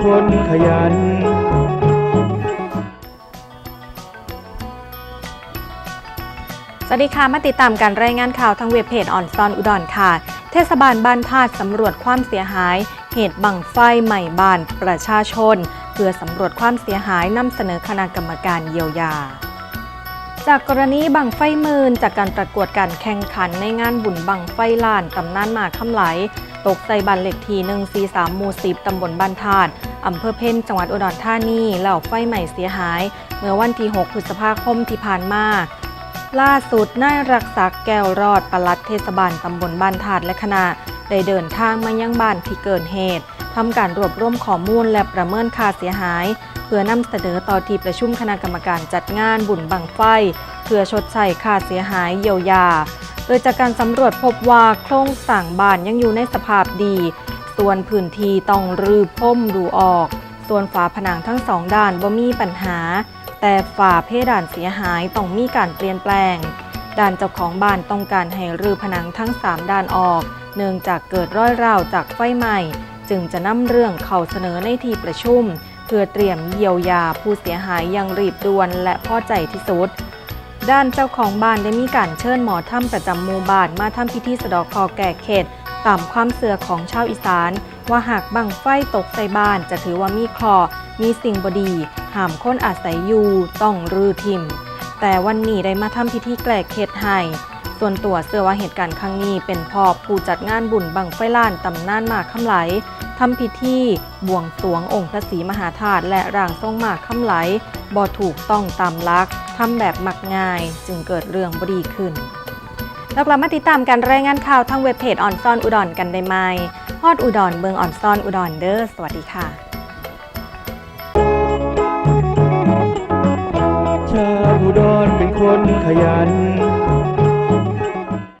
คนขยัน สวัสดีค่ะ มาติดตามการรายงานข่าวทางเว็บเพจออนซอนอุดรค่ะ เทศบาลบ้านธาตุสำรวจความเสียหาย เหตุบังไฟใหม่บ้านประชาชน เพื่อสำรวจความเสียหายนำเสนอคณะกรรมการเยียวยาจากกรณีบังไฟมืนจากการประกวดการแข่งขันในงานบุญบังไฟลานตำนานหมาคำไหล ตกใส่บันเหล็กที่143หมู่10ตำบลบ้านธาตุอำเภอเพ่นจังหวัดอุดรธานีแล้วไฟใหม่เสียหาย เมื่อวันที่ 6 พฤษภาคมที่ผ่านมาล่าสุดนายรักษาแก้วรอดปลัดเทศบาลตำบลบ้านถาดและคณะ ได้เดินทางมายังบ้านที่เกิดเหตุทำการรวบรวมข้อมูลและประเมินค่าเสียหาย เพื่อนำเสนอต่อที่ประชุมคณะกรรมการจัดงานบุญบังไฟ เพื่อชดใช้ค่าเสียหายเยียวยา โดยจากการสำรวจพบว่าโครงสร้างบ้านยังอยู่ในสภาพดี ส่วนพื้นที่ต้องรื้อพ่มดูออก ส่วนฝาผนังทั้งสองด้านบ่มีปัญหา แต่ฝาเพดานเสียหายต้องมีการเปลี่ยนแปลง ด้านเจ้าของบ้านต้องการให้รื้อผนังทั้ง 3 ด้านออก เนื่องจากเกิดร้อยร้าวจากไฟไหม้จึงจะนำเรื่องเข้าเสนอในที่ประชุม เพื่อเตรียมเยียวยาผู้เสียหายอย่างรีบด่วนและพอใจที่สุด ด้านเจ้าของบ้านได้มีการเชิญหมอถ้ำประจำหมู่บ้านมาทำพิธีสะดอกคอแก่เขตตามความเสื่อของชาวอีสาน ว่าหากบังไฟตกใส่บ้านจะถือว่ามีคราะห์มีสิ่งบดีห้ามคนอาศัยอยู่ต้องรื้อทิม แต่วันนี้ได้มาทำพิธีแกลเขตให้ส่วนตัวเชื่อว่าเหตุการณ์ครั้งนี้เป็นเพ่อผู้จัดงานบุญบังไฟล้านตำนานมาคำไหล ทำพิธีบวงสรวงองค์พระศรีมหาธาตุและร่างทรงหมากคำไหลบ่ถูกต้องตามลักทำแบบมักง่ายจึงเกิดเรื่องบดีขึ้นแล้วกลับมาติดตามการรายงานข่าวทางเว็บเพจออนซอนอุดรกันได้ไหมฮอดอุดรเมืองออนซอนอุดรเด้อสวัสดีค่ะชาวอุดรเป็นคนขยัน